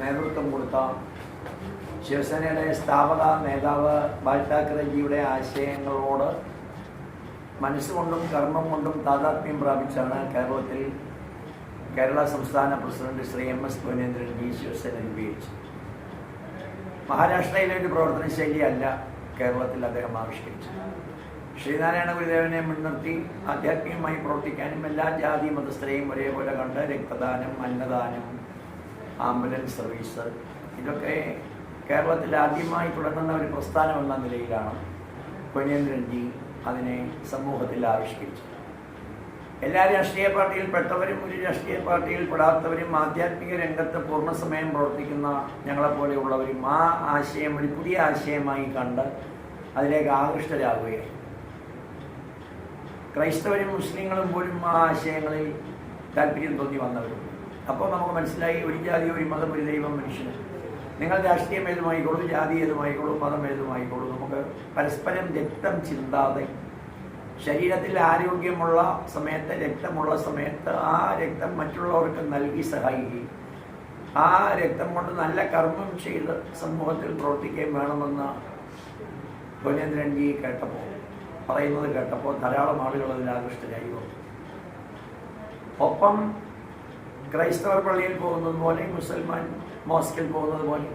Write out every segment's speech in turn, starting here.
നേതൃത്വം കൊടുത്ത ശിവസേനയുടെ സ്ഥാപക നേതാവ് ബാൽ താക്കറേജിയുടെ ആശയങ്ങളോട് മനസ്സുകൊണ്ടും കർമ്മം കൊണ്ടും താതാത്മ്യം പ്രാപിച്ചാണ് കേരളത്തിൽ കേരള സംസ്ഥാന president Shri M S Bhuvanendran ji Shiv Sena രൂപീകരിച്ചത്. മഹാരാഷ്ട്രയിലെ ഒരു പ്രവർത്തന ശൈലിയല്ല കേരളത്തിൽ അദ്ദേഹം ആവിഷ്കരിച്ചത്. ശ്രീനാരായണ ഗുരുദേവനെ മുൻനിർത്തി ആധ്യാത്മികമായി പ്രവർത്തിക്കാനും എല്ലാ ജാതി മതസ്ഥരെയും ഒരേപോലെ കണ്ട് രക്തദാനം അന്നദാനം ആംബുലൻസ് സർവീസ്. ഇതൊക്കെ കേരളത്തിൽ ആദ്യമായി തുടങ്ങുന്ന ഒരു പ്രസ്ഥാനം എന്ന നിലയിലാണ് കൊനേന്ദ്രൻജി അതിനെ സമൂഹത്തിൽ ആവിഷ്കരിച്ചത്. എല്ലാ രാഷ്ട്രീയ പാർട്ടിയിൽ പെട്ടവരും ഒരു രാഷ്ട്രീയ പാർട്ടിയിൽ പെടാത്തവരും ആധ്യാത്മിക രംഗത്ത് പൂർണസമയം പ്രവർത്തിക്കുന്ന ഞങ്ങളെപ്പോലെയുള്ളവരും ആ ആശയം ഒരു പുതിയ ആശയമായി കണ്ട് അതിലേക്ക് ആകൃഷ്ടരാകുകയാണ്. ക്രൈസ്തവരും മുസ്ലിങ്ങളും പോലും ആ ആശയങ്ങളിൽ താല്പര്യം തോന്നി വന്നവരുണ്ട്. അപ്പോൾ നമുക്ക് മനസ്സിലായി ഒരു ജാതി ഒരു മതം ഒരു ദൈവം മനുഷ്യന് നിങ്ങൾ രാഷ്ട്രീയം ഏതുമായിക്കോളൂ ജാതി ഏതുമായിക്കോളൂ മതം ഏതുമായിക്കോളൂ നമുക്ക് പരസ്പരം രക്തം ചിന്താതെ ശരീരത്തിൽ ആരോഗ്യമുള്ള സമയത്ത് രക്തമുള്ള സമയത്ത് ആ രക്തം മറ്റുള്ളവർക്ക് നൽകി സഹായിക്കുകയും ആ രക്തം കൊണ്ട് നല്ല കർമ്മം ചെയ്ത് സമൂഹത്തിൽ പ്രവർത്തിക്കുകയും വേണമെന്ന് ധോനേന്ദ്രൻജി കേട്ടപ്പോൾ പറയുന്നത് കേട്ടപ്പോൾ ധാരാളം ആളുകൾ അതിൽ ആകൃഷ്ടരായി. ഒപ്പം ക്രൈസ്തവർ പള്ളിയിൽ പോകുന്നത് പോലെ മുസൽമാൻ മോസ്കിൽ പോകുന്നത് പോലെ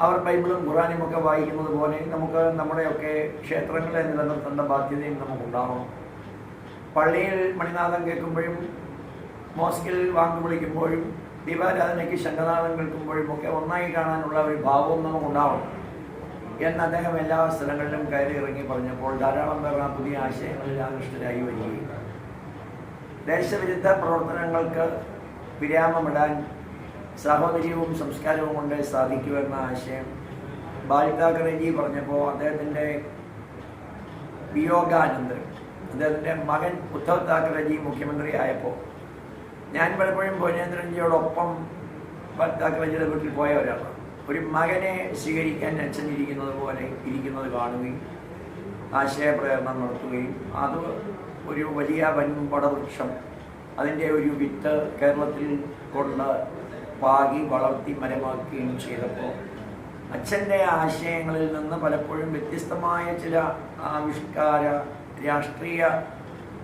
അവർ ബൈബിളും ഖുറാനും ഒക്കെ വായിക്കുന്നത് പോലെ നമുക്ക് നമ്മുടെയൊക്കെ ക്ഷേത്രങ്ങളെ നിലനിർത്തേണ്ട ബാധ്യതയും നമുക്കുണ്ടാവണം. പള്ളിയിൽ മണിനാഥം കേൾക്കുമ്പോഴും മോസ്കിൽ വാങ്ങു വിളിക്കുമ്പോഴും ദീപാരാധനയ്ക്ക് ശംഖനാഥം കേൾക്കുമ്പോഴും ഒക്കെ ഒന്നായി കാണാനുള്ള ഒരു ഭാവവും നമുക്കുണ്ടാവണം. എന്ന് അദ്ദേഹം എല്ലാ സ്ഥലങ്ങളിലും കയറി ഇറങ്ങി പറഞ്ഞപ്പോൾ ധാരാളം പേർ ആ പുതിയ ആശയങ്ങളിൽ ആകൃഷ്ടരായി വരികയും ദേശവിരുദ്ധ പ്രവർത്തനങ്ങൾക്ക് വിരാമമിടാൻ സാഹോദര്യവും സംസ്കാരവും കൊണ്ട് സാധിക്കുമെന്ന ആശയം ബാൽ താക്കറേജി പറഞ്ഞപ്പോൾ അദ്ദേഹത്തിന്റെ വിയോഗാനന്തരം അദ്ദേഹത്തിന്റെ മകൻ ഉദ്ധവ് താക്കറേജി മുഖ്യമന്ത്രി ആയപ്പോൾ ഞാൻ പലപ്പോഴും ഭുവനേന്ദ്രൻജിയോടൊപ്പം താക്കറേജിയുടെ വീട്ടിൽ പോയ ഒരാളാണ്. ഒരു മകനെ സ്വീകരിക്കാൻ അച്ഛൻ ഇരിക്കുന്നത് പോലെ ഇരിക്കുന്നത് കാണുകയും ആശയപ്രേരണം നടത്തുകയും അത് ഒരു വലിയ വൻപടവൃക്ഷം അതിന്റെ ഒരു വിത്ത് കേരളത്തിൽ കൊണ്ട് പാകി വളർത്തി മരമാക്കുകയും ചെയ്തപ്പോൾ അച്ഛന്റെ ആശയങ്ങളിൽ നിന്ന് പലപ്പോഴും വ്യത്യസ്തമായ ചില ആവിഷ്കാര രാഷ്ട്രീയ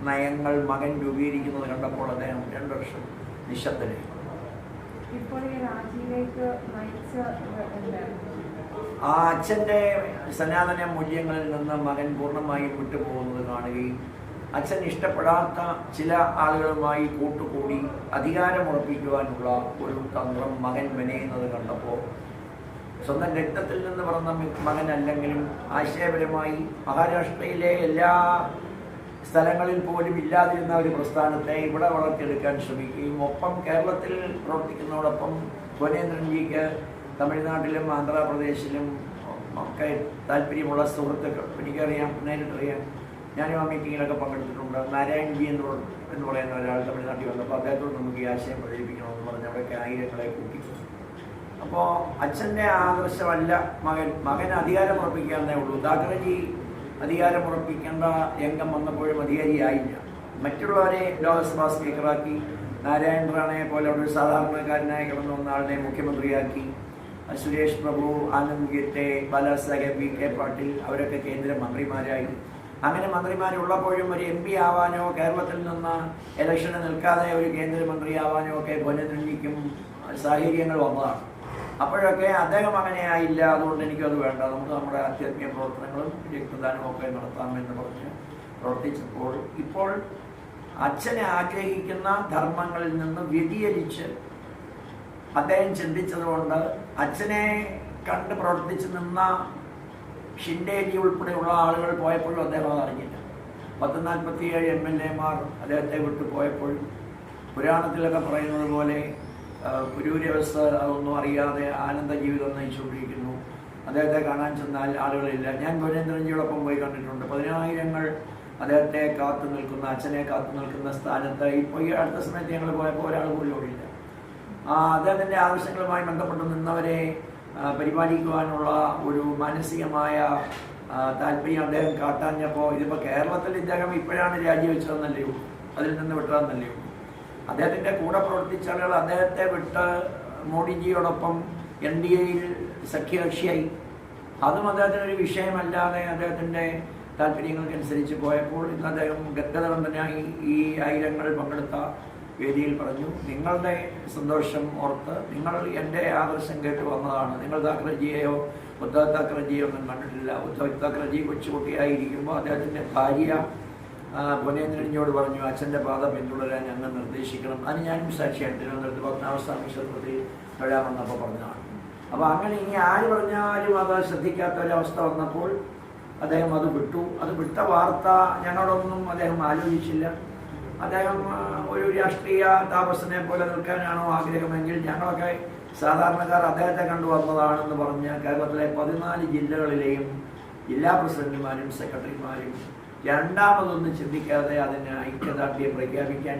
നയങ്ങൾ മകൻ രൂപീകരിക്കുന്നത് കണ്ടപ്പോൾ അദ്ദേഹം രണ്ടു വർഷം നിശബ്ദനായി. ആ അച്ഛന്റെ സനാതന മൂല്യങ്ങളിൽ നിന്ന് മകൻ പൂർണമായും വിട്ടുപോകുന്നത് കാണുകയും അച്ഛൻ ഇഷ്ടപ്പെടാത്ത ചില ആളുകളുമായി കൂട്ടുകൂടി അധികാരമുറപ്പിക്കുവാനുള്ള ഒരു തന്ത്രം മകൻ മെനയുന്നത് കണ്ടപ്പോൾ സ്വന്തം രക്തത്തിൽ നിന്ന് പറഞ്ഞ മകൻ അല്ലെങ്കിലും ആശയപരമായി മഹാരാഷ്ട്രയിലെ എല്ലാ സ്ഥലങ്ങളിൽ പോലും ഇല്ലാതിരുന്ന ഒരു പ്രസ്ഥാനത്തെ ഇവിടെ വളർത്തിയെടുക്കാൻ ശ്രമിക്കുകയും ഒപ്പം കേരളത്തിൽ പ്രവർത്തിക്കുന്നതോടൊപ്പം ധ്വനേന്ദ്രൻജിക്ക് തമിഴ്നാട്ടിലും ആന്ധ്രാപ്രദേശിലും ഒക്കെ താല്പര്യമുള്ള സുഹൃത്തുക്കൾ എനിക്കറിയാം നേരിട്ടറിയാം. ഞാനും ആ മീറ്റിങ്ങിലൊക്കെ പങ്കെടുത്തിട്ടുണ്ട്. നാരായൺജി എന്ന് എന്ന് പറയുന്ന ഒരാൾ തമിഴ്നാട്ടിൽ വന്നപ്പോൾ അദ്ദേഹത്തോട് നമുക്ക് ഈ ആശയം പ്രചരിപ്പിക്കണമെന്ന് പറഞ്ഞ് അവിടെയൊക്കെ ആയിരങ്ങളെ കൂട്ടി. അപ്പോൾ അച്ഛന്റെ ആദർശമല്ല മകൻ. മകൻ അധികാരം ഉറപ്പിക്കാന്നേ ഉള്ളൂ. താക്കറജി അധികാരം ഉറപ്പിക്കേണ്ട രംഗം വന്നപ്പോഴും അധികാരിയായില്ല. മറ്റുള്ളവരെ ലോക്സഭാ സ്പീക്കറാക്കി നാരായൺ റാണയെ പോലെ ഒരു സാധാരണക്കാരനായി കിടന്നു വന്ന ആളിനെ മുഖ്യമന്ത്രിയാക്കി സുരേഷ് പ്രഭു ആനന്ദ് ഗീറ്റെ ബാലാസാഹേബ് വി കെ പാട്ടീൽ അവരൊക്കെ കേന്ദ്ര മന്ത്രിമാരായി. അങ്ങനെ മന്ത്രിമാരുള്ളപ്പോഴും ഒരു എം പി ആവാനോ കേരളത്തിൽ നിന്ന് ഇലക്ഷന് നിൽക്കാതെ ഒരു കേന്ദ്രമന്ത്രിയാവാനോ ഒക്കെ ഭുവനേന്ദ്രൻജിക്കും സാഹചര്യങ്ങൾ വന്നതാണ്. അപ്പോഴൊക്കെ അദ്ദേഹം അങ്ങനെ ആയില്ല അതുകൊണ്ട് എനിക്കത് വേണ്ട. നമുക്ക് നമ്മുടെ ആധ്യാത്മിക പ്രവർത്തനങ്ങളും രക്തദാനവും ഒക്കെ നടത്താമെന്ന് പറഞ്ഞ് പ്രവർത്തിച്ചപ്പോൾ ഇപ്പോൾ അച്ഛനെ ആഗ്രഹിക്കുന്ന ധർമ്മങ്ങളിൽ നിന്ന് വ്യതിചലിച്ച് അദ്ദേഹം ചിന്തിച്ചതുകൊണ്ട് അച്ഛനെ കണ്ട് പ്രവർത്തിച്ച് നിന്ന ഷിൻഡേജി ഉൾപ്പെടെയുള്ള ആളുകൾ പോയപ്പോഴും അദ്ദേഹം അത് അറിഞ്ഞില്ല. പത്ത് നാൽപ്പത്തിയേഴ് എം എൽ എമാർ അദ്ദേഹത്തെ വിട്ടു പോയപ്പോഴും പുരാണത്തിലൊക്കെ പറയുന്നത് പോലെ ആ, പുരൂരവസ്ഥ അതൊന്നും അറിയാതെ ആനന്ദ ജീവിതം നയിച്ചുകൊണ്ടിരിക്കുന്നു. അദ്ദേഹത്തെ കാണാൻ ചെന്നാൽ ആളുകളില്ല. ഞാൻ ഭുവനേന്ദ്രൻജിയോടൊപ്പം പോയി കണ്ടിട്ടുണ്ട്. പതിനായിരങ്ങൾ അദ്ദേഹത്തെ കാത്തു നിൽക്കുന്ന അച്ഛനെ കാത്തു നിൽക്കുന്ന സ്ഥാനത്ത് ഇപ്പോൾ ഈ അടുത്ത സമയത്ത് ഞങ്ങൾ പോയപ്പോൾ ഒരാൾ പോലും ഓടില്ല ആ അദ്ദേഹത്തിന്റെ ആവശ്യങ്ങളുമായി ബന്ധപ്പെട്ട് നിന്നവരെ പരിപാലിക്കുവാനുള്ള ഒരു മാനസികമായ താല്പര്യം അദ്ദേഹം കാട്ടാഞ്ഞപ്പോൾ ഇതിപ്പോൾ കേരളത്തിൽ ഇദ്ദേഹം ഇപ്പോഴാണ് രാജിവെച്ചതെന്നല്ലേ അതിൽ നിന്ന് വിട്ടതെന്നല്ലേ അദ്ദേഹത്തിന്റെ കൂടെ പ്രവർത്തിച്ച ആളുകൾ അദ്ദേഹത്തെ വിട്ട് മോഡിജിയോടൊപ്പം എൻ ഡി എയിൽ സഖ്യകക്ഷിയായി. അതും അദ്ദേഹത്തിനൊരു വിഷയമല്ലാതെ അദ്ദേഹത്തിന്റെ താല്പര്യങ്ങൾക്കനുസരിച്ച് പോയപ്പോൾ ഇന്ന് അദ്ദേഹം ഗദ്ഗതബന്ധനായി ഈ ആയിരങ്ങൾ പങ്കെടുത്ത വേദിയിൽ പറഞ്ഞു നിങ്ങളുടെ സന്തോഷം ഓർത്ത് നിങ്ങൾ എന്റെ ആദർശം കേട്ട് വന്നതാണ്. നിങ്ങൾ താക്കറജിയെയോ ഉദ്ധവ് താക്കറജിയോ ഒന്നും കണ്ടിട്ടില്ല. ഉദ്ധവ് താക്കറജി കൊച്ചുകുട്ടിയായിരിക്കുമ്പോൾ അദ്ദേഹത്തിന്റെ ഭാര്യ പുനേന്ദ്രനോട് പറഞ്ഞു അച്ഛന്റെ പാത പിന്തുടരാൻ അങ്ങ് നിർദ്ദേശിക്കണം. അതിന് ഞാനും സാക്ഷിയാണ് തിരുവനന്തപുരത്ത് പത്മനാഭസ്വാമി ക്ഷേത്രത്തിൽ തൊഴാൻ വന്നപ്പോൾ പറഞ്ഞതാണ്. അപ്പോൾ അങ്ങനെ ഇനി ആര് പറഞ്ഞാലും അത് ശ്രദ്ധിക്കാത്ത ഒരവസ്ഥ വന്നപ്പോൾ അദ്ദേഹം അത് വിട്ടു. അത് വിട്ട വാർത്ത ഞങ്ങളൊന്നും അദ്ദേഹം ആലോചിച്ചില്ല. അദ്ദേഹം ഒരു രാഷ്ട്രീയ താപസനെ പോലെ നിൽക്കാനാണോ ആഗ്രഹമെങ്കിൽ ഞങ്ങളൊക്കെ സാധാരണക്കാർ അദ്ദേഹത്തെ കണ്ടു വന്നതാണെന്ന് പറഞ്ഞ് കേരളത്തിലെ പതിനാല് ജില്ലകളിലെയും ജില്ലാ പ്രസിഡന്റുമാരും സെക്രട്ടറിമാരും രണ്ടാമതൊന്നും ചിന്തിക്കാതെ അതിന് ഐക്യദാർഢ്യം പ്രഖ്യാപിക്കാൻ